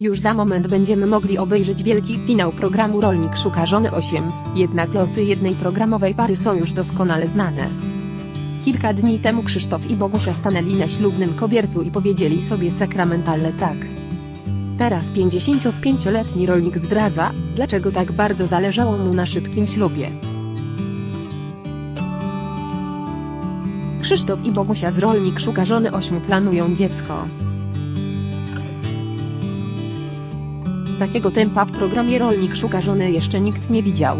Już za moment będziemy mogli obejrzeć wielki finał programu Rolnik Szuka Żony 8, jednak losy jednej programowej pary są już doskonale znane. Kilka dni temu Krzysztof i Bogusia stanęli na ślubnym kobiercu i powiedzieli sobie sakramentalne tak. Teraz 55-letni rolnik zdradza, dlaczego tak bardzo zależało mu na szybkim ślubie. Krzysztof i Bogusia z Rolnik Szuka Żony 8 planują dziecko. Takiego tempa w programie Rolnik Szuka Żony jeszcze nikt nie widział.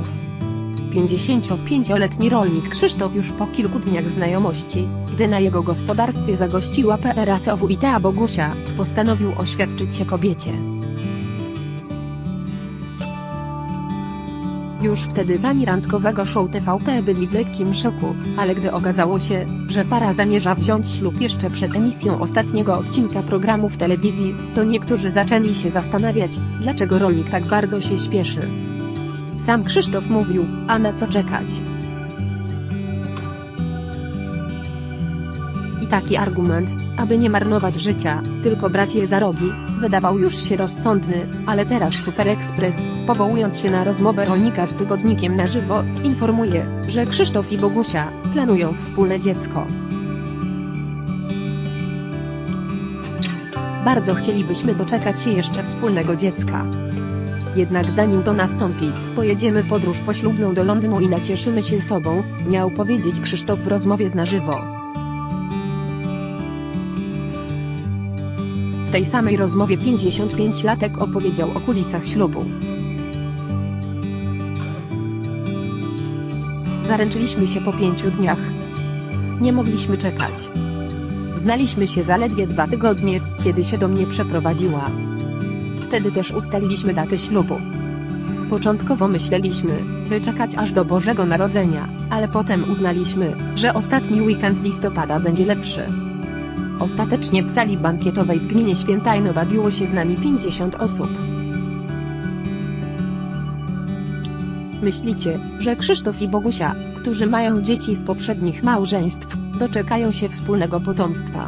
55-letni rolnik Krzysztof już po kilku dniach znajomości, gdy na jego gospodarstwie zagościła PRACOW i Tea Bogusia, postanowił oświadczyć się kobiecie. Już wtedy fani randkowego show TVP byli w lekkim szoku, ale gdy okazało się, że para zamierza wziąć ślub jeszcze przed emisją ostatniego odcinka programu w telewizji, to niektórzy zaczęli się zastanawiać, dlaczego rolnik tak bardzo się śpieszy. Sam Krzysztof mówił, a na co czekać? I taki argument, aby nie marnować życia, tylko brać je za rogi, wydawał już się rozsądny, ale teraz Super Express, powołując się na rozmowę rolnika z tygodnikiem na żywo, informuje, że Krzysztof i Bogusia planują wspólne dziecko. Bardzo chcielibyśmy doczekać się jeszcze wspólnego dziecka. Jednak zanim to nastąpi, pojedziemy podróż poślubną do Londynu i nacieszymy się sobą, miał powiedzieć Krzysztof w rozmowie z na żywo. W tej samej rozmowie 55-latek opowiedział o kulisach ślubu. Zaręczyliśmy się po pięciu dniach. Nie mogliśmy czekać. Znaliśmy się zaledwie dwa tygodnie, kiedy się do mnie przeprowadziła. Wtedy też ustaliliśmy datę ślubu. Początkowo myśleliśmy, by czekać aż do Bożego Narodzenia, ale potem uznaliśmy, że ostatni weekend listopada będzie lepszy. Ostatecznie w sali bankietowej w gminie Świętajno bawiło się z nami 50 osób. Myślicie, że Krzysztof i Bogusia, którzy mają dzieci z poprzednich małżeństw, doczekają się wspólnego potomstwa?